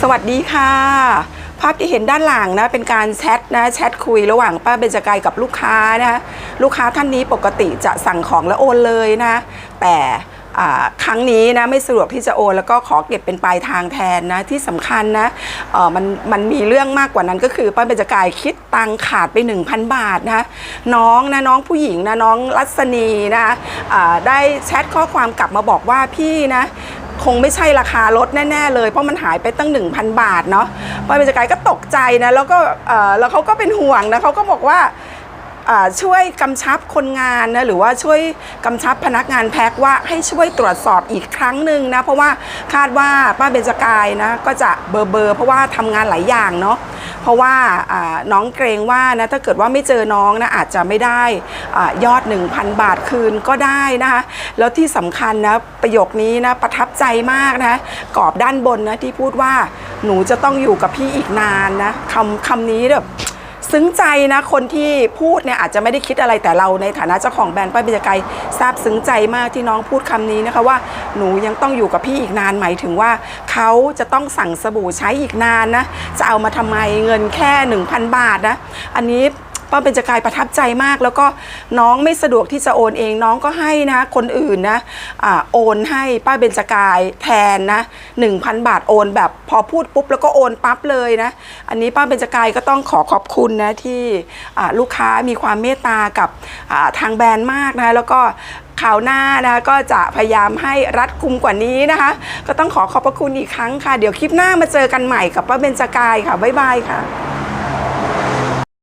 สวัสดีค่ะ ภาพที่เห็นด้านหลังนะเป็นการแชทนะแชทคุยระหว่างป้าเบญจกายกับลูกค้านะคะลูกค้าท่านนี้ปกติจะสั่งของแล้วโอนเลยนะแต่ครั้งนี้นะไม่สะดวกที่จะโอนแล้วก็ขอเก็บเป็นปลายทางแทนนะที่สำคัญนะมันมันมีเรื่องมากกว่านั้นก็คือป้าเบญจกายคิดตังค์ขาดไป 1,000 บาทนะน้องนะน้องผู้หญิงนะน้องรัศนีนะได้แชทข้อความกลับมาบอกว่าพี่นะ คงไม่ใช่ราคาลดแน่ ๆ เลย เพราะมันหายไปตั้ง 1,000 บาทเนาะป้าเบญจกายก็ตกใจนะ แล้วก็เออแล้วเขาก็เป็นห่วงนะเขาก็บอกว่า ช่วยกำชับคนงานนะหรือว่าช่วยกำชับพนักงานแพ็คว่าให้ช่วยตรวจสอบอีกครั้งหนึ่งนะเพราะว่าคาดว่าป้าเบญจกายนะก็จะเบอร์เบอร์เพราะว่าทำงานหลายอย่างเนาะเพราะว่าน้องเกรงว่านะถ้าเกิดว่าไม่เจอน้องนะอาจจะไม่ได้อยอด 1,000 บาทคืนก็ได้นะคะแล้วที่สำคัญนะประโยคนี้นะประทับใจมากนะกรอบด้านบนนะที่พูดว่าหนูจะต้องอยู่กับพี่อีกนานนะคำคำนี้แบบ ซึ้งใจนะคนที่พูดเนี่ยอาจจะไม่ได้คิดอะไรแต่เราในฐานะเจ้าของแบรนด์ป้ายเบญจไกรทราบซึ้งใจมากที่น้องพูดคำนี้นะคะว่าหนูยังต้องอยู่กับพี่อีกนานหมายถึงว่าเขาจะต้องสั่งสบู่ใช้อีกนานนะจะเอามาทำไมเงินแค่ 1,000 บาทนะอันนี้ ป้าเบญจกายประทับใจมาก แล้วก็น้องไม่สะดวกที่จะโอนเอง น้องก็ให้นะคนอื่นนะอ่าโอนให้ป้าเบญจกายแทนนะ1,000 บาทโอนแบบพอพูดปุ๊บแล้วก็โอนปั๊บเลยนะ อันนี้ป้าเบญจกายก็ต้องขอขอบคุณนะที่อ่าลูกค้ามีความเมตตากับอ่าทางแบรนด์มากนะแล้วก็ข่าวหน้านะก็จะพยายามให้รัดกุมกว่านี้นะคะ ก็ต้องขอขอบพระคุณอีกครั้งค่ะ เดี๋ยวคลิปหน้ามาเจอกันใหม่กับป้าเบญจกายค่ะ บ๊ายบายค่ะ